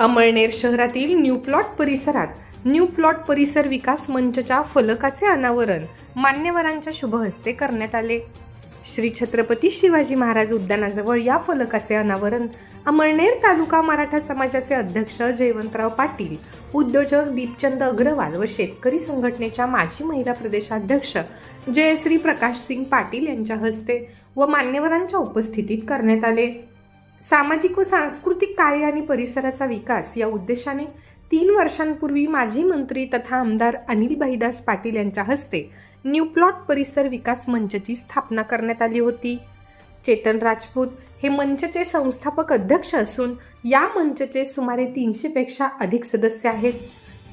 अमळनेर शहरातील new plot परिसरात new plot परिसर विकास मंचच्या फलकाचे अनावरण मान्यवरांच्या शुभ हस्ते करण्यात आले. श्री छत्रपती शिवाजी महाराज उद्यानाजवळ या फलकाचे अनावरण अमळनेर तालुका मराठा समाजाचे अध्यक्ष जयवंतराव पाटील उद्योजक दीपचंद अग्रवाल व शेतकरी संघटनेच्या माजी महिला प्रदेशाध्यक्ष जयश्री प्रकाश सिंग पाटील यांच्या हस्ते व मान्यवरांच्या उपस्थितीत करण्यात आले. सामाजिक व सांस्कृतिक कार्य आणि परिसराचा विकास या उद्देशाने तीन वर्षांपूर्वी माजी मंत्री तथा आमदार अनिल भाईदास पाटील यांच्या हस्ते न्यू प्लॉट परिसर विकास मंचची स्थापना करण्यात आली होती. चेतन राजपूत हे मंचचे संस्थापक अध्यक्ष असून या मंचचे सुमारे तीनशेपेक्षा अधिक सदस्य आहेत.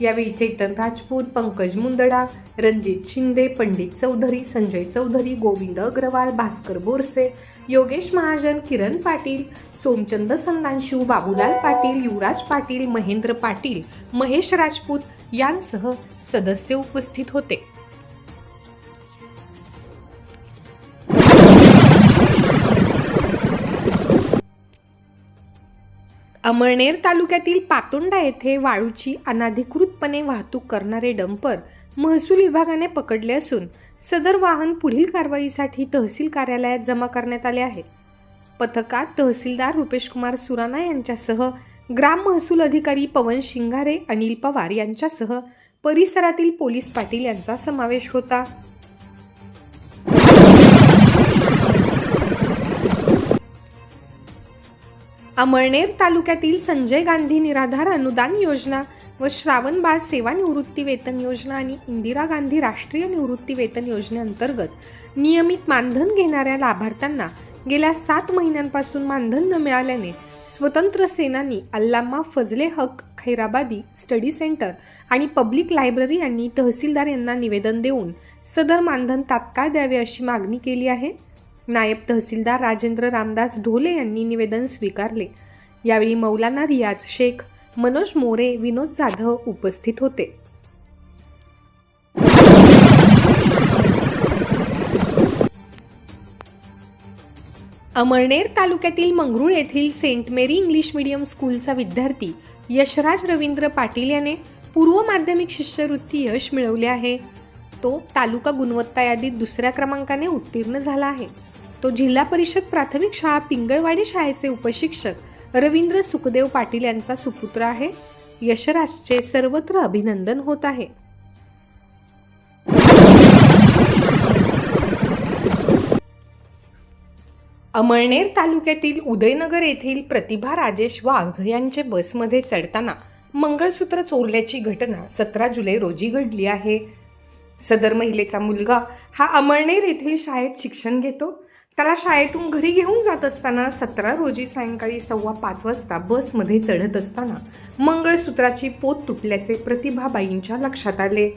यावेळी चेतन राजपूत पंकज मुंदडा रणजित शिंदे पंडित चौधरी संजय चौधरी गोविंद अग्रवाल भास्कर बोरसे योगेश महाजन किरण पाटील सोमचंद संदांशू बाबूलाल पाटील युवराज पाटील महेंद्र पाटील महेश राजपूत यांसह सदस्य उपस्थित होते. अमळनेर तालुक्यातील पातोंडा येथे वाळूची अनाधिकृतपणे वाहतूक करणारे डंपर महसूल विभागाने पकडले असून सदर वाहन पुढील कारवाईसाठी तहसील कार्यालयात जमा करण्यात आले आहे. पथकात तहसीलदार रुपेश कुमार सुराणा यांच्यासह ग्राम महसूल अधिकारी पवन शिंगारे अनिल पवार यांच्यासह परिसरातील पोलीस पाटील यांचा समावेश होता. अमळनेर तालुक्यातील संजय गांधी निराधार अनुदान योजना व श्रावण बाळ सेवा निवृत्ती वेतन योजना आणि इंदिरा गांधी राष्ट्रीय निवृत्ती वेतन योजनेअंतर्गत नियमित मानधन घेणाऱ्या लाभार्थ्यांना गेल्या सात महिन्यांपासून मानधन न मिळाल्याने स्वतंत्र सेनानी अल्लामा फजले हक खैराबादी स्टडी सेंटर आणि पब्लिक लायब्ररी यांनी तहसीलदार यांना निवेदन देऊन सदर मानधन तात्काळ द्यावे अशी मागणी केली आहे. नायब तहसीलदार राजेंद्र रामदास ढोले यांनी निवेदन स्वीकारले. यावेळी मौलाना रियाज शेख मनोज मोरे विनोद जाधव उपस्थित होते. अमळनेर तालुक्यातील मंगरुळ येथील सेंट मेरी इंग्लिश मीडियम स्कूलचा विद्यार्थी यशराज रवींद्र पाटील याने पूर्व माध्यमिक शिष्यवृत्ती यश मिळवले आहे. तो तालुका गुणवत्ता यादीत दुसऱ्या क्रमांकाने उत्तीर्ण झाला आहे. तो जिल्हा परिषद प्राथमिक शाळा पिंगळवाडी शाळेचे उपशिक्षक रवींद्र सुखदेव पाटील यांचा सुपुत्र आहे. यशराजचे सर्वत्र अभिनंदन होत आहे. अमळनेर तालुक्यातील उदयनगर येथील प्रतिभा राजेश वाघ यांचे बसमध्ये चढताना मंगळसूत्र चोरल्याची घटना सतरा जुलै रोजी घडली आहे. सदर महिलेचा मुलगा हा अमळनेर येथील शाळेत शिक्षण घेतो. त्याला शाळेतून घरी घेऊन जात असताना सतरा रोजी सायंकाळी सव्वा पाच वाजता बसमध्ये चढत असताना मंगळसूत्राची पोत तुटल्याचे प्रतिभाबाईंच्या लक्षात आले.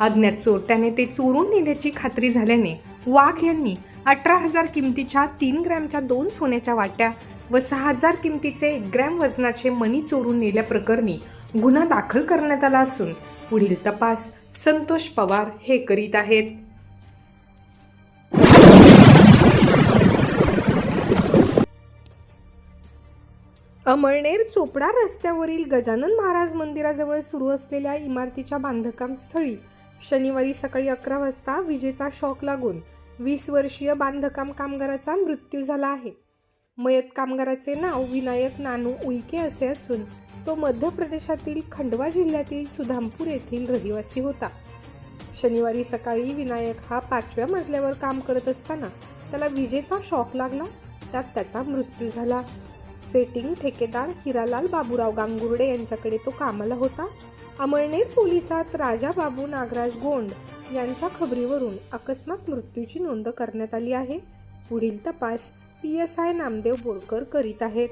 अज्ञात चोरट्याने ते चोरून नेल्याची खात्री झाल्याने वाघ यांनी अठरा हजार किमतीच्या तीन ग्रॅमच्या दोन सोन्याच्या वाट्या व सहा हजार किमतीचे एक ग्रॅम वजनाचे मणी चोरून नेल्याप्रकरणी गुन्हा दाखल करण्यात आला असून पुढील तपास संतोष पवार हे करीत आहेत. अमळनेर चोपडा रस्त्यावरील गजानन महाराज मंदिराजवळ सुरू असलेल्या इमारतीच्या बांधकाम स्थळी शनिवारी सकाळी अकरा वाजता विजेचा शॉक लागून वीस वर्षीय बांधकाम कामगाराचा मृत्यू झाला आहे. मयत कामगाराचे नाव विनायक नानू उईके असे असून तो मध्य प्रदेशातील खंडवा जिल्ह्यातील सुधामपूर येथील रहिवासी होता. शनिवारी सकाळी विनायक हा पाचव्या मजल्यावर काम करत असताना त्याला विजेचा शॉक लागला त्यात त्याचा मृत्यू झाला. सेटिंग ठेकेदार हिरालाल बाबूराव गांगुर्डे यांच्याकडे तो कामाला होता. अमळनेर पोलिसात राजा बाबू नागराज गोंड यांच्या खबरीवरून अकस्मात मृत्यूची नोंद करण्यात आली आहे. पुढील तपास P S I Namdev Borkar करीत आहेत.